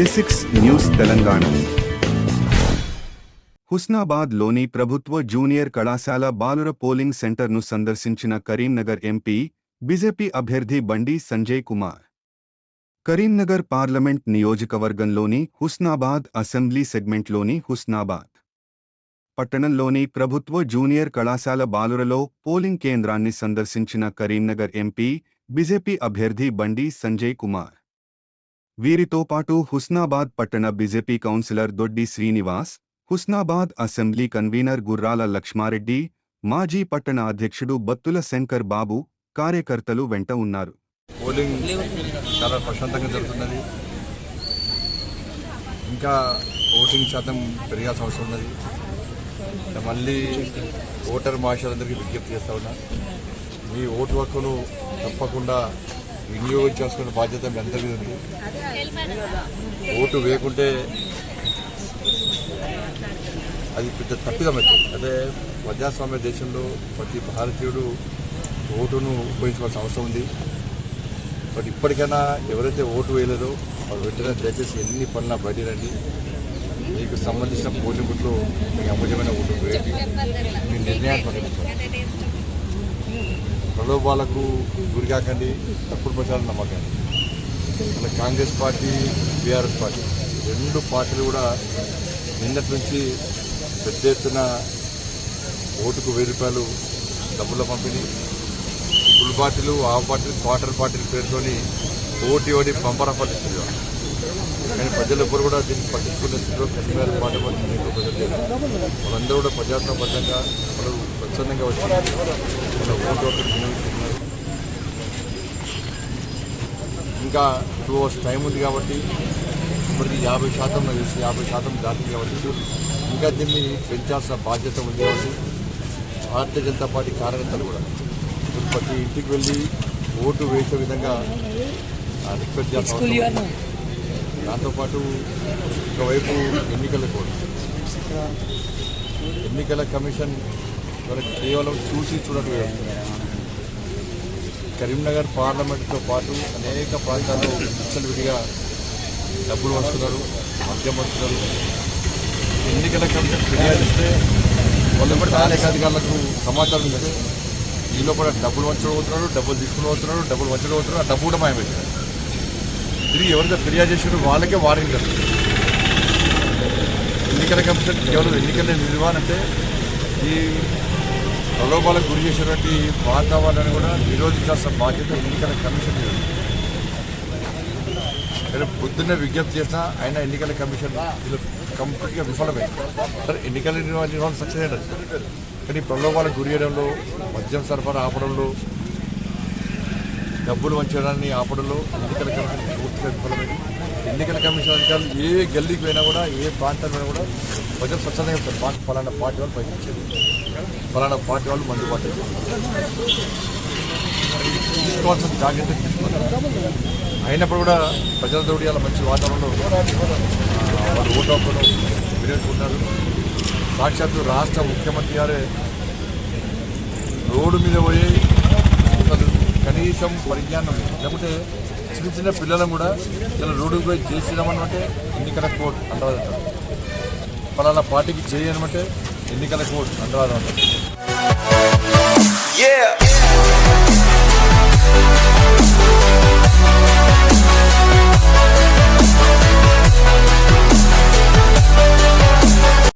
జెసిక్స్ news Telangana Husnabad లోని ప్రభుత్వ junior కళాశాల బాలుర పోలింగ్ సెంటర్ను సందర్శించిన కరీంనగర్ ఎంపీ బీజేపీ అభ్యర్థి బండి సంజయ్ కుమార్ కరీంనగర్ పార్లమెంట్ నియోజకవర్గంలోని హుస్నాబాద్ అసెంబ్లీ సెగ్మెంట్లోని హుస్నాబాద్ పట్టణంలోని ప్రభుత్వ జూనియర్ కళాశాల బాలురలో పోలింగ్ కేంద్రాన్ని సందర్శించిన కరీంనగర్ ఎంపీ బీజేపీ అభ్యర్థి బండి సంజయ్ కుమార్ వీరితో పాటు హుస్నాబాద్ పట్టణ BJP councillor Doddi Srinivas Husnabad assembly convener Gurrala Lakshmareddy మాజీ పట్టణ అధ్యక్షుడు బత్తుల శంకర్ బాబు కార్యకర్తలు వెంట ఉన్నారు. పోలింగ్ చాలా ప్రశాంతంగా జరుగుతున్నది. ఇంకా ఓటింగ్ శాతం పెరిగాల్సిన అవసరం ఉన్నది. మళ్ళీ ఓటర్ మహాశయులందరికీ విజ్ఞప్తి చేస్తా ఉన్నా. మీ ఓటు హక్కును తప్పకుండా వినియోగం చేసుకునే బాధ్యత మీ అందరి ఉంది. ఓటు వేయకుంటే అది పెద్ద తప్పిదమవుతుంది అదే. ప్రజాస్వామ్య దేశంలో ప్రతి భారతీయుడు ఓటును ఉపయోగించుకోవాల్సిన అవసరం ఉంది. బట్ ఇప్పటికైనా ఎవరైతే ఓటు వేయలేదో వాళ్ళు వెంటనే దయచేసి ఎన్ని పనుల బయట రండి. మీకు సంబంధించిన పోలింగ్ బుట్లో మీకు అమూల్యమైన ఓటు వేయండి. మీ నిర్ణయాన్ని ప్రకటించండి. ప్రలోభాలకు గురికాకండి తప్పుడు ప్రచారం నమ్మకండి. అలా కాంగ్రెస్ పార్టీ బీఆర్ఎస్ పార్టీ రెండు పార్టీలు కూడా నిన్నటి నుంచి పెద్ద ఎత్తున ఓటుకు వెయ్యి రూపాయలు డబ్బుల పంపిణీ. ఫుల్ పార్టీలు ఆ పార్టీలు క్వార్టర్ పార్టీలు పేరుతోని ఓటి ఓడి పంపరా పట్టిస్తున్నారు. కానీ ప్రజలు ఎవ్వరు కూడా దీన్ని పట్టించుకునే స్థితిలో కశ్మీర్ లేరు. వాళ్ళందరూ కూడా ప్రజాస్వామ్యంగా వాళ్ళు స్వచ్ఛందంగా వచ్చి వాళ్ళ ఓటు ఒకటి ఇంకా టూ అవర్స్ టైం ఉంది కాబట్టి ఇప్పటికి యాభై శాతం నాకు తెలిసి యాభై శాతం దాటింది కాబట్టి ఇంకా దీన్ని పెంచాల్సిన బాధ్యత ఉంది కాబట్టి భారతీయ జనతా పార్టీ కార్యకర్తలు కూడా ప్రతి ఇంటికి వెళ్ళి ఓటు వేసే విధంగా ఆ, రిక్వెస్ట్ ఉంది. దాంతోపాటు ఒకవైపు ఎన్నికల కోడ్. ఎన్నికల కమిషన్ వాళ్ళకి కేవలం చూసి చూడటం కరీంనగర్ పార్లమెంట్తో పాటు అనేక ప్రాంతాల్లో విచ్చలవిడిగా డబ్బులు వస్తున్నారు మద్యం వస్తున్నారు. ఎన్నికల కమిషన్ ఫిర్యాదు ఇస్తే వాళ్ళు స్థానిక అధికారులకు సమాచారం ఇస్తే ఈ లోపల డబ్బులు వంచడం అవుతున్నారు డబ్బులు తీసుకుని అవుతున్నారు డబ్బులు వంచడం అవుతున్నారు ఆ డబ్బు కూడా మాయమవుతున్నారు తిరిగి ఎవరితో ఫిర్యాదు చేసారో వాళ్ళకే వార్నింగ్ చేస్తారు ఎన్నికల కమిషన్ కేవలం ఎన్నికల నిర్వహణంటే ఈ ప్రలోభాలకు గురి చేసినటువంటి వాతావరణాన్ని కూడా నిరోధించాల్సిన బాధ్యత ఎన్నికల కమిషన్ మీద పొద్దున్నే విజ్ఞప్తి చేసినా ఆయన ఎన్నికల కమిషన్ కంప్లీట్గా విఫలమైంది సరే ఎన్నికల నిర్వహణ సక్సెస్ అయినది. కానీ ప్రలోభాలకు గురి చేయడంలో మద్యం సరఫరా ఆపడంలో డబ్బులు వంచడాన్ని ఆపడంలో ఎన్నికల కమిషన్ విఫలమైంది ఎన్నికల కమిషన్ అధికారులు ఏ గల్లీకి పోయినా కూడా ఏ ప్రాంతానికి పోయినా కూడా ప్రజలు స్వచ్ఛంగా చెప్తారు. పార్టీ ఫలానా పార్టీ వాళ్ళు పనిచేసేది ఫలానా పార్టీ వాళ్ళు మందు పార్టీ తీసుకోవాల్సిన జాగ్రత్త తీసుకున్నారు అయినప్పుడు కూడా ప్రజలతో ఇవాళ మంచి వాతావరణంలో వాళ్ళు ఓటు హక్కును వినియోగించుకుంటున్నారు. సాక్షాత్తు రాష్ట్ర ముఖ్యమంత్రి గారే రోడ్డు మీద పోయి కనీసం పరిజ్ఞానం లేకపోతే చిన్న చిన్న పిల్లలను కూడా ఇలా రోడ్డుకు పోయి చేసినామన్నమాట ఎన్నికల కోడ్ అంటారు పలానా పార్టీకి చేయనమంటే ఎన్నికల కోడ్ అంటారు Yeah.